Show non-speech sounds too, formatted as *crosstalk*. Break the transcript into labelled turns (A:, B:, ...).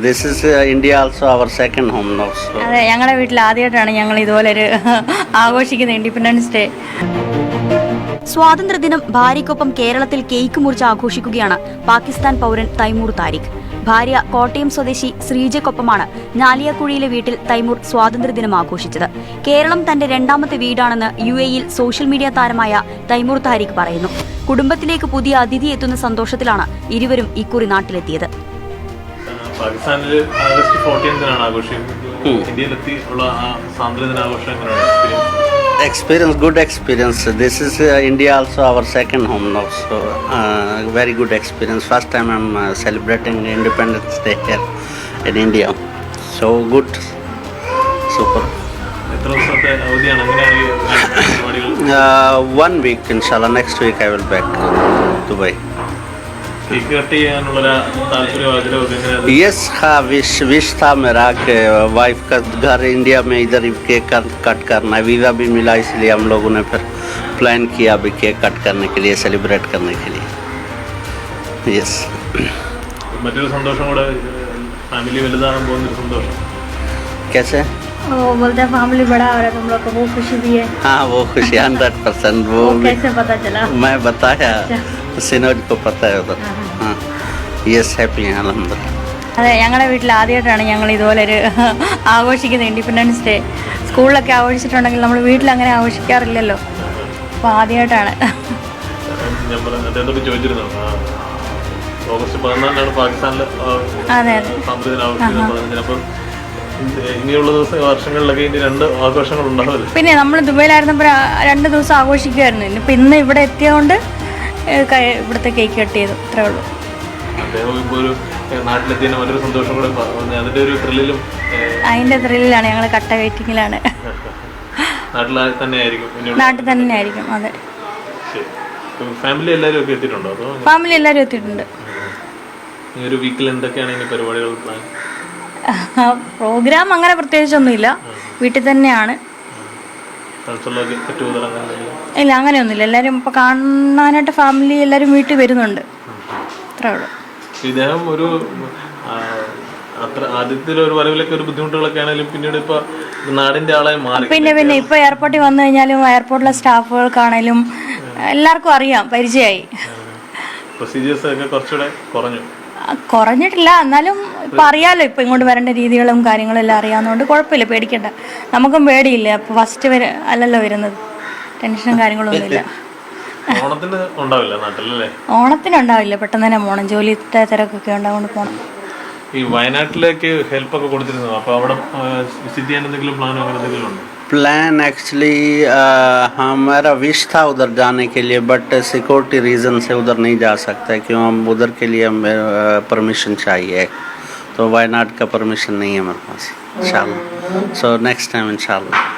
A: This is uh, India also our second home now. So.
B: അതെ ഞങ്ങളുടെ വീട്ടിൽ ആദ്യമായിട്ടാണ് ഞങ്ങൾ ഇതുപോലെ ഒരു ആഘോഷിക്കുന്ന ഇൻഡിപെൻഡൻസ് ഡേ
C: സ്വാതന്ത്ര്യദിനം ഭാര്യയ്ക്കൊപ്പം കേരളത്തിൽ കേക്ക് മുറിച്ച് ആഘോഷിക്കുകയാണ് പാകിസ്ഥാൻ പൗരൻ തൈമൂർ താരിഖ്. ഭാര്യ കോട്ടയം സ്വദേശി ശ്രീജയ്ക്കൊപ്പമാണ് ഞാലിയാക്കുഴിയിലെ വീട്ടിൽ തൈമൂർ സ്വാതന്ത്ര്യദിനം ആഘോഷിച്ചത്. കേരളം തന്റെ രണ്ടാമത്തെ വീടാണെന്ന് യു എയിൽ സോഷ്യൽ മീഡിയ താരമായ തൈമൂർ താരിഖ് പറയുന്നു. കുടുംബത്തിലേക്ക് പുതിയ അതിഥി എത്തുന്ന സന്തോഷത്തിലാണ് ഇരുവരും ഇക്കുറി നാട്ടിലെത്തിയത്.
D: പാകിസ്ഥാനിൽ ആഗസ്റ്റ് ഫോർട്ടീൻത്തിനാണ് ആഘോഷിക്കുന്നത് ഇന്ത്യയിലെത്തി ഉള്ള ആ സ്വാതന്ത്ര്യ ദിനാഘോഷം എങ്ങനെയാണ് experience
A: experience, good experience. This is uh, India also our second home now. So uh, very good experience. First time I'm uh, celebrating Independence Day here in India. So good, super.
D: എത്ര ദിവസത്തെ അവധിയാണ് എങ്ങനെയാണ് ഈ പരിപാടികൾ
A: Uh, one week, inshallah. Next week I will back to Dubai. Yes हाँ wish wish था मेरा कि वाइफ का घर इंडिया में इधर ही केक कर- कट करना है वीज़ा भी मिला इसलिए हम लोगों ने फिर प्लान किया अभी केक कट करने के लिए सेलिब्रेट करने के लिए यस
D: മറ്റൊരു സന്തോഷം കൂടെ ഫാമിലി വലുതാകാൻ പോകുന്നൊരു സന്തോഷം
A: कैसे
B: वो बोलते हैं फैमिली बड़ा हो रहा है तुम लोग को वो खुशी भी है
A: हाँ वो खुशी हंड्रेड परसेंट वो
B: वो
A: भी
B: कैसे पता चला
A: मैं बताया सिनोज को पता है उधर യെസ് ഹാപ്പി
B: അതെ ഞങ്ങളുടെ വീട്ടിൽ ആദ്യമായിട്ടാണ് ഞങ്ങൾ ഇതുപോലെ ഒരു *laughs* ആഘോഷിക്കുന്നത് ഇൻഡിപെൻഡൻസ് ഡേ സ്കൂളിലൊക്കെ ആഘോഷിച്ചിട്ടുണ്ടെങ്കിൽ നമ്മൾ വീട്ടിൽ അങ്ങനെ ആഘോഷിക്കാറില്ലല്ലോ. അപ്പൊ ആദ്യമായിട്ടാണ്.
D: ഓഗസ്റ്റ് പതിനാലിനാണ് പാകിസ്ഥാനിൽ ഇനി രണ്ട് ആഘോഷങ്ങൾ
B: പിന്നെ നമ്മൾ ദുബൈയിലായിരുന്നപ്പോ രണ്ട് ദിവസം ആഘോഷിക്കുമായിരുന്നു ഇപ്പൊ ഇന്ന് ഇവിടെ എത്തിയതുകൊണ്ട് ഇവിടുത്തെ കേക്ക് കട്ട് ചെയ്തു. അത്രേ ഉള്ളൂ.
D: അദ്ദേഹം ഇപ്പോൾ ഒരു നാട്ടിലെത്തിയതിന് വളരെ സന്തോഷം കൂടെ പറഞ്ഞു അതിന്റെ ഒരു ത്രില്ലിലും
B: അതിന്റെ ത്രില്ലിലാണ് ഞങ്ങൾ കട്ട വെയിറ്റിങ്ങിലാണ്
D: നാട്ടിൽ തന്നെ ആയിരിക്കും
B: നാട്ടിൽ തന്നെ ആയിരിക്കും അതെ
D: ഫാമിലി എല്ലാവരും ഒക്കെ എത്തിയിട്ടുണ്ടോ?
B: ഫാമിലി എല്ലാവരും എത്തിയിട്ടുണ്ട്.
D: ഒരു വീക്കിൽ എന്തൊക്കെയാണ് ഇനി പരിപാടികൾ പ്ലാൻ
B: പ്രോഗ്രാം അങ്ങനെ പ്രത്യേകിച്ചൊന്നുമില്ല. വീട്ടിൽ തന്നെയാണ്. ഇല്ല അങ്ങനെയൊന്നുമില്ല. എല്ലാവരും ഇപ്പോൾ കാണാനായിട്ട് ഫാമിലി എല്ലാവരും വീട്ടിൽ വരുന്നുണ്ട്. അത്രേ ഉള്ളൂ.
D: ഇദ്ദേഹം ഒരു അത്ര ആദ്യത്തിൽ ഒരു വരവിലൊക്കെ ഒരു ബുദ്ധിമുട്ടുകളൊക്കെ ആണെങ്കിലും പിന്നീട് ഇപ്പൊ നാടിന്റെ ആളായി മാറി.
B: പിന്നെ പിന്നെ ഇപ്പൊ എയർപോർട്ടിൽ വന്നു കഴിഞ്ഞാലും എയർപോർട്ടിലെ സ്റ്റാഫുകൾക്കാണേലും എല്ലാവർക്കും അറിയാം പരിചയമായി.
D: പ്രൊസീജിയേഴ്സ് ഒക്കെ കുറച്ചുകൂടെ കുറഞ്ഞു.
B: കുറഞ്ഞിട്ടില്ല. എന്നാലും ഇപ്പം അറിയാലോ ഇപ്പം ഇങ്ങോട്ട് വരേണ്ട രീതികളും കാര്യങ്ങളും എല്ലാം അറിയാവുന്നതുകൊണ്ട് കുഴപ്പമില്ല പേടിക്കണ്ട. നമുക്കും പേടിയില്ല അപ്പോൾ ഫസ്റ്റ് വര അല്ലല്ലോ വരുന്നത്. ടെൻഷനും കാര്യങ്ങളൊന്നുമില്ല.
D: ഓണത്തിന് ഉണ്ടാവില്ല നാട്ടിലല്ലേ
B: ഓണത്തിനുണ്ടാവില്ല പെട്ടെന്ന് തന്നെ പോകണം ജോലിത്തെ തിരക്കൊക്കെ ഉണ്ടാകൊണ്ട് പോകണം
D: ഈ വയനാട്ടിലേക്ക് ഹെൽപ്പ് ഒക്കെ കൊടുത്തിരുന്നു അപ്പൊ അവിടെ വിസിറ്റ് ചെയ്യാൻ എന്തെങ്കിലും പ്ലാനോ അങ്ങനെ എന്തെങ്കിലും ഉണ്ടോ
A: प्लान एक्चुअली हमारा विश था उधर जाने के लिए बट सिक्योरिटी रीज़न से उधर नहीं जा सकता क्यों हम उधर के लिए हमें परमिशन चाहिए तो वायनाड का परमिशन नहीं है हमारे पास इंशाल्लाह सो नेक्स्ट टाइम इंशाल्लाह